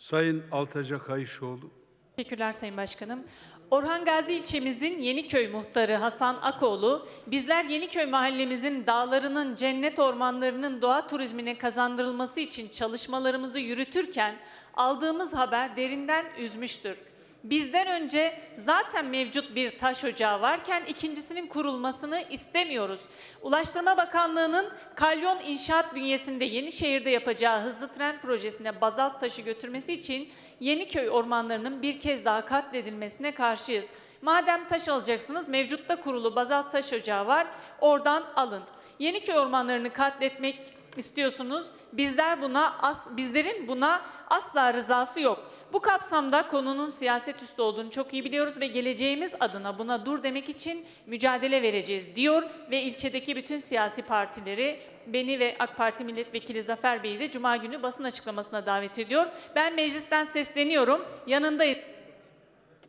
Sayın Altaca Kayışoğlu. Teşekkürler Sayın Başkanım. Orhan Gazi ilçemizin Yeniköy muhtarı Hasan Akoğlu, bizler Yeniköy mahallemizin dağlarının, cennet ormanlarının doğa turizmine kazandırılması için çalışmalarımızı yürütürken aldığımız haber derinden üzmüştür. Bizden önce zaten mevcut bir taş ocağı varken ikincisinin kurulmasını istemiyoruz. Ulaştırma Bakanlığı'nın Kalyon İnşaat bünyesinde Yenişehir'de yapacağı hızlı tren projesine bazalt taşı götürmesi için Yeniköy ormanlarının bir kez daha katledilmesine karşıyız. Madem taş alacaksınız mevcutta kurulu bazalt taş ocağı var oradan alın. Yeniköy ormanlarını katletmek istiyorsunuz. Bizler buna as, bizlerin buna asla rızası yok. Bu kapsamda konunun siyaset üstü olduğunu çok iyi biliyoruz ve geleceğimiz adına buna dur demek için mücadele vereceğiz diyor ve ilçedeki bütün siyasi partileri beni ve AK Parti Milletvekili Zafer Bey'i de Cuma günü basın açıklamasına davet ediyor. Ben meclisten sesleniyorum. Yanındayız.